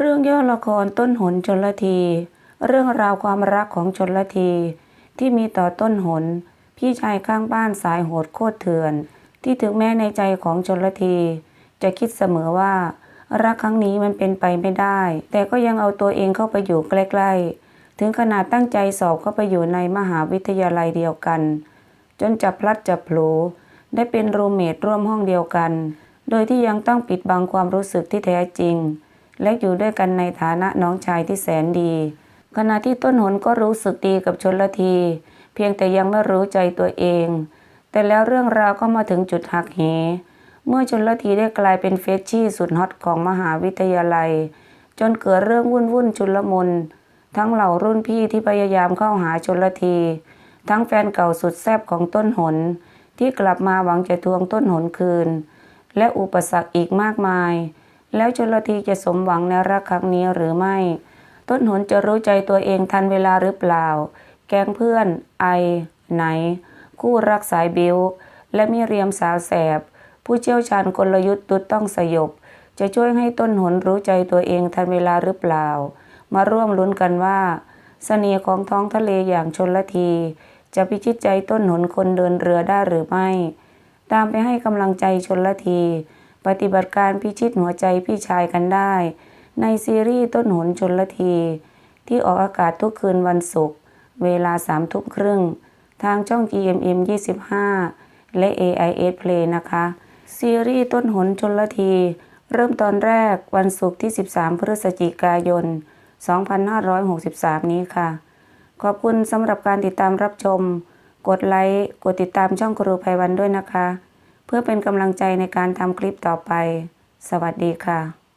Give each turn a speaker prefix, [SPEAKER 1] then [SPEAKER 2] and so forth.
[SPEAKER 1] เรื่องย่อละครต้นหนชนละที เรื่องราวความรักของชนละที ที่มีต่อต้นหน พี่ชายข้างบ้านสายโหดโคตรเถื่อน ที่ถึงแม้ในใจของชนละที จะคิดเสมอว่า รักครั้งนี้มันเป็นไปไม่ได้ แต่ก็ยังเอาตัวเองเข้าไปอยู่ใกล้ๆ ถึงขนาดตั้งใจสอบเข้าไปอยู่ในมหาวิทยาลัยเดียวกัน จนจับพลัดจับผลูได้เป็นรูเมทร่วมห้องเดียวกัน โดยที่ยังต้องปิดบังความรู้สึกที่แท้จริง และอยู่ด้วยกันในฐานะน้องชายที่แสนดี ขณะที่ต้นหนก็รู้สึกดีกับชนละที เพียงแต่ยังไม่รู้ใจตัวเอง แต่แล้วเรื่องราวก็มาถึงจุดหักเห เมื่อชนละทีได้กลายเป็นเฟชชี่สุดฮอตของมหาวิทยาลัย จนเกิดเรื่องวุ่นวุ่นชุลมุนทั้งเหล่ารุ่นพี่ที่พยายามเข้าหาชนละที ทั้งแฟนเก่าสุดแซ่บของต้นหน ที่กลับมาหวังจะทวงต้นหนคืน และอุปสรรคอีกมากมาย แล้วชนละทีจะสมหวังในรักครั้งนี้หรือไม่ ต้นหนจะรู้ใจตัวเองทันเวลาหรือเปล่า แกงเพื่อน ไอ ไหน คู่รักสายบิว และมิเรียมสาวแสบ ผู้เชี่ยวชาญกลยุทธ์ตุดต้องสยบ จะช่วยให้ต้นหนรู้ใจตัวเองทันเวลาหรือเปล่า มาร่วมลุ้นกันว่าเสน่ห์ของท้องทะเลอย่างชนละที จะพิชิตใจต้นหนคนเดินเรือได้หรือไม่ ตามไปให้กำลังใจชนละที ปฏิบัติการพิชิตหัวใจพี่ชายกันได้ ในซีรีส์ต้นหนชนละที ที่ออกอากาศทุกคืนวันศุกร์เวลาสามทุ่มครึ่ง ทางช่อง GMM 25 และ AIS Play นะคะ ซีรีส์ต้นหนชนละที เริ่มตอนแรกวันศุกร์ที่ 13 พฤศจิกายน 2563 นี้ค่ะ ขอบคุณสำหรับการติดตามรับชม กดไลค์ กดติดตามช่องครูไพวันด้วยนะคะ เพื่อเป็นกำลังใจในการทำคลิปต่อไป สวัสดีค่ะ